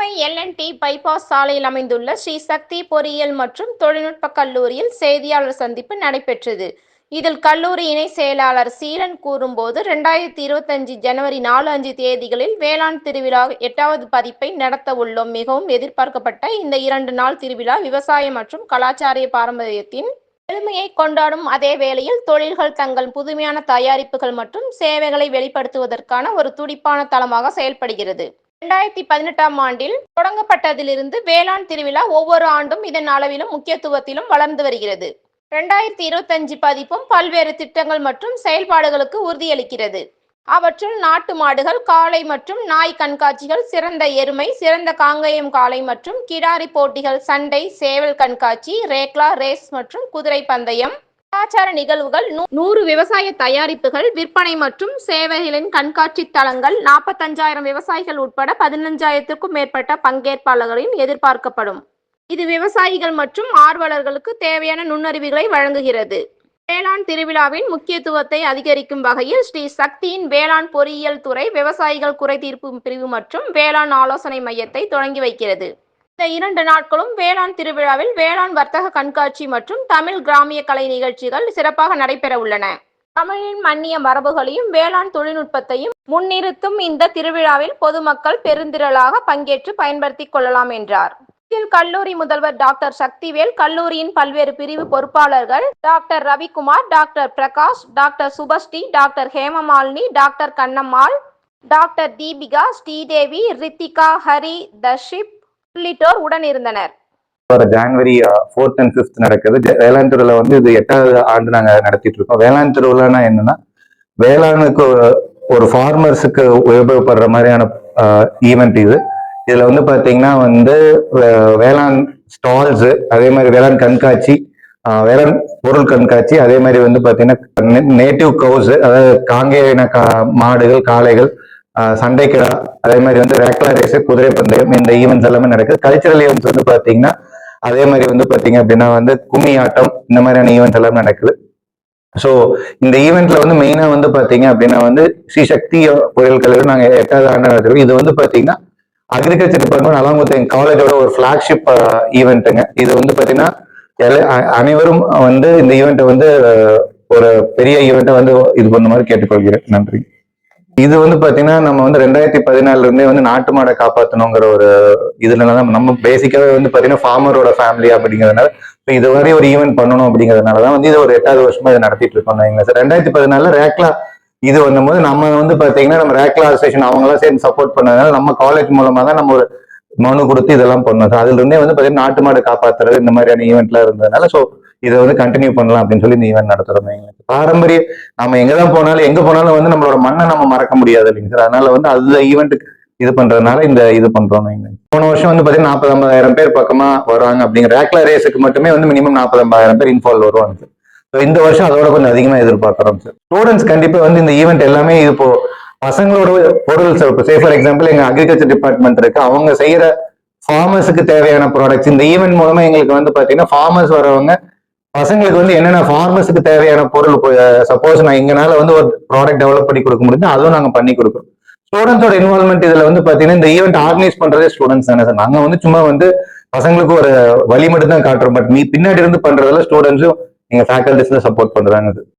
Kovai L&T bypass சாலையில் அமைந்துள்ள ஸ்ரீ சக்தி பொறியியல் மற்றும் தொழில்நுட்ப கல்லூரியில் செய்தியாளர் சந்திப்பு நடைபெற்றது. இதில் கல்லூரி இணை செயலாளர் சீலன் கூறும்போது ரெண்டாயிரத்தி இருபத்தஞ்சு ஜனவரி நாலு அஞ்சு தேதிகளில் வேளாண் திருவிழா எட்டாவது பதிப்பை நடத்த உள்ளோம். மிகவும் எதிர்பார்க்கப்பட்ட இந்த இரண்டு நாள் திருவிழா விவசாயம் மற்றும் கலாச்சார பாரம்பரியத்தின் பெருமையை கொண்டாடும் அதே வேளையில் தொழில்கள் தங்கள் புதுமையான தயாரிப்புகள் மற்றும் சேவைகளை வெளிப்படுத்துவதற்கான ஒரு துடிப்பான தளமாக செயல்படுகிறது. இரண்டாயிரத்தி பதினெட்டாம் ஆண்டில் தொடங்கப்பட்டதிலிருந்து வேளாண் திருவிழா ஒவ்வொரு ஆண்டும் இதன் அளவிலும் முக்கியத்துவத்திலும் வளர்ந்து வருகிறது. இரண்டாயிரத்தி இருபத்தஞ்சு பதிப்பும் பல்வேறு திட்டங்கள் மற்றும் செயல்பாடுகளுக்கு உறுதியளிக்கிறது. அவற்றுள் நாட்டு மாடுகள் காளை மற்றும் நாய் கண்காட்சிகள் சிறந்த எருமை சிறந்த காங்கயம் காளை மற்றும் கிடாரி போட்டிகள் சண்டை சேவல் கண்காட்சி ரேக்லா ரேஸ் மற்றும் குதிரை பந்தயம் கலாச்சார நிகழ்வுகள் நூ- நூறு விவசாய தயாரிப்புகள் விற்பனை மற்றும் சேவைகளின் கண்காட்சி தளங்கள் நாற்பத்தஞ்சாயிரம் விவசாயிகள் உட்பட பதினஞ்சாயிரத்திற்கும் மேற்பட்ட பங்கேற்பாளர்களின் எதிர்பார்க்கப்படும். இது விவசாயிகள் மற்றும் ஆர்வலர்களுக்கு தேவையான நுண்ணறிவுகளை வழங்குகிறது. வேளாண் திருவிழாவின் முக்கியத்துவத்தை அதிகரிக்கும் வகையில் ஸ்ரீ சக்தியின் வேளாண் பொறியியல் துறை விவசாயிகள் குறை தீர்ப்பு பிரிவு மற்றும் வேளாண் ஆலோசனை மையத்தை தொடங்கி வைக்கிறது. இந்த இரண்டு நாட்களும் வேளாண் திருவிழாவில் வேளாண் வர்த்தக கண்காட்சி மற்றும் தமிழ் கிராமிய கலை நிகழ்ச்சிகள் சிறப்பாக நடைபெற உள்ளன. தமிழின் மன்னிய மரபுகளையும் வேளாண் தொழில்நுட்பத்தையும் முன்னிறுத்தும் இந்த திருவிழாவில் பொதுமக்கள் பெருந்திரளாக பங்கேற்று பயன்படுத்திக் கொள்ளலாம் என்றார். இதில் கல்லூரி முதல்வர் டாக்டர் சக்திவேல் கல்லூரியின் பல்வேறு பிரிவு பொறுப்பாளர்கள் doctor Ravikumar doctor Prakash doctor Subashree doctor Hemamalini doctor Kannammal doctor Deepika Sridevi Rithika Hari Darship உள்ளிட்டோர் உடனிருந்தனர் வர ஜான்வரி ஃபோர்த் அண்ட் ஃபிஃப்த் நடக்குது. வேளாண் துறையில வந்து இது எட்டாவது ஆண்டு நாங்க நடத்திட்டு இருக்கோம். வேளாண் திருவிழானா என்னன்னா வேளாணுக்கு ஒரு- ஃபார்மர்ஸுக்கு உபயோகப்படுற மாதிரியான ஈவெண்ட் இது. இதுல வந்து பாத்தீங்கன்னா வந்து வேளாண் ஸ்டால்ஸ் அதே மாதிரி வேளாண் கண்காட்சி வேளாண் பொருள் கண்காட்சி அதே மாதிரி வந்து பாத்தீங்கன்னா நேட்டிவ் கவுஸ் அதாவது காங்கேயன கா மாடுகள் காளைகள் சண்டைக்கிடா அதே மாதிரி வந்து ரேக்லா ரேஸு குதிரை பந்தயம் இந்த ஈவெண்ட்ஸ் எல்லாமே நடக்குது. கல்ச்சரல் ஈவெண்ட்ஸ் வந்து பார்த்தீங்கன்னா அதே மாதிரி வந்து பார்த்தீங்க அப்படின்னா வந்து கும்மி ஆட்டம் இந்த மாதிரியான ஈவெண்ட்ஸ் எல்லாமே நடக்குது. ஸோ இந்த ஈவெண்ட்ல வந்து மெயினாக வந்து பார்த்தீங்க அப்படின்னா வந்து ஸ்ரீ சக்தி புயல் கல்லூரி நாங்கள் எட்டாவது ஆண்டு நடத்துறோம் இது வந்து பார்த்தீங்கன்னா அக்ரிகல்ச்சர் டிபார்ட்மெண்ட் அலாங் எங்கள் காலேஜோட ஒரு ஃபிளாக்ஷிப் ஈவெண்ட்டுங்க இது வந்து பார்த்தீங்கன்னா அனைவரும் வந்து இந்த ஈவெண்ட்டை வந்து ஒரு பெரிய ஈவெண்ட்டை வந்து இது பண்ண மாதிரி கேட்டுக்கொள்கிறேன். நன்றி. இது வந்து பாத்தீங்கன்னா நம்ம வந்து ரெண்டாயிரத்தி பதினாலுல இருந்தே வந்து நாட்டு மாடை காப்பாற்றணுங்கிற ஒரு இதுல தான் நம்ம பேசிக்காவே வந்து பாத்தீங்கன்னா ஃபார்மரோட ஃபேமிலி அப்படிங்கிறதுனால இப்போ இது வரை ஒரு ஈவெண்ட் பண்ணணும் அப்படிங்கிறதுனாலதான் வந்து இது ஒரு எட்டாவது வருஷமா இதை நடத்திட்டு இருக்கோம் எங்க சார் ரெண்டாயிரத்தி பதினாலுல ரேக்லா இது வந்தபோது நம்ம வந்து பாத்தீங்கன்னா நம்ம ரேக்லா அசோசியேஷன் அவங்களாம் சேர்ந்து சப்போர்ட் பண்ணதுனால நம்ம காலேஜ் மூலமா தான் நம்ம ஒரு மனு கொடுத்து இதெல்லாம் பண்ணோம். சார் அதுல இருந்தே வந்து பாத்தீங்கன்னா நாட்டு மாடு காப்பாத்துறது இந்த மாதிரியான ஈவெண்ட்லாம் இருந்ததுனால ஸோ இதை வந்து கண்டினியூ பண்ணலாம் அப்படின்னு சொல்லி இந்த ஈவெண்ட் நடத்துறோம். எங்களுக்கு பாரம்பரிய நம்ம எங்கதான் போனாலும் எங்க போனாலும் வந்து நம்மளோட மண்ணை நம்ம மறக்க முடியாது இல்லைங்க சார் அதனால வந்து அந்த ஈவெண்ட்டுக்கு இது பண்றதுனால இந்த இது பண்றோம் போன வருஷம் வந்து பாத்தீங்கன்னா நாற்பது ஐம்பதாயிரம் பேர் பக்கமா வருவாங்க அப்படிங்கிற ரேக்லா ரேஸுக்கு மட்டுமே வந்து மினிமம் நாற்பது ஐம்பதாயிரம் பேர் இன்வால்வ் வருவாங்க சார் இந்த வருஷம் அதோட கொஞ்சம் அதிகமா எதிர்பார்க்கிறோம் சார் ஸ்டூடெண்ட்ஸ் கண்டிப்பா வந்து இந்த ஈவெண்ட் எல்லாமே இது இப்போ பசங்களோட பொருள் சார் இப்போ சே ஃபார் எக்ஸாம்பிள் எங்க அக்ரிகல்ச்சர் டிபார்ட்மெண்ட் இருக்கு. அவங்க செய்யற ஃபார்மர்ஸுக்கு தேவையான ப்ராடக்ட்ஸ் இந்த ஈவெண்ட் மூலமா எங்களுக்கு வந்து பாத்தீங்கன்னா ஃபார்மர்ஸ் வரவங்க பசங்களுக்கு வந்து என்னென்ன ஃபார்மர்ஸுக்கு தேவையான பொருள் சப்போஸ் நான் எங்கனால வந்து ஒரு ப்ராடக்ட் டெவலப் பண்ணி கொடுக்க முடியுது அதுவும் நாங்கள் பண்ணி கொடுக்குறோம். ஸ்டூடெண்ட்ஸோட இன்வால்மெண்ட் இதுல வந்து பாத்தீங்கன்னா இந்த ஈவெண்ட் ஆர்கனைஸ் பண்றதே ஸ்டூடெண்ட்ஸ் தானே சார் நாங்க வந்து சும்மா வந்து பசங்களுக்கு ஒரு வழி மட்டும் தான் காட்டுறோம். பட் நீ பின்னாடி இருந்து பண்றதுல ஸ்டூடெண்ட்ஸும் எங்க ஃபேக்கல்டிஸ் தான் சப்போர்ட் பண்றாங்க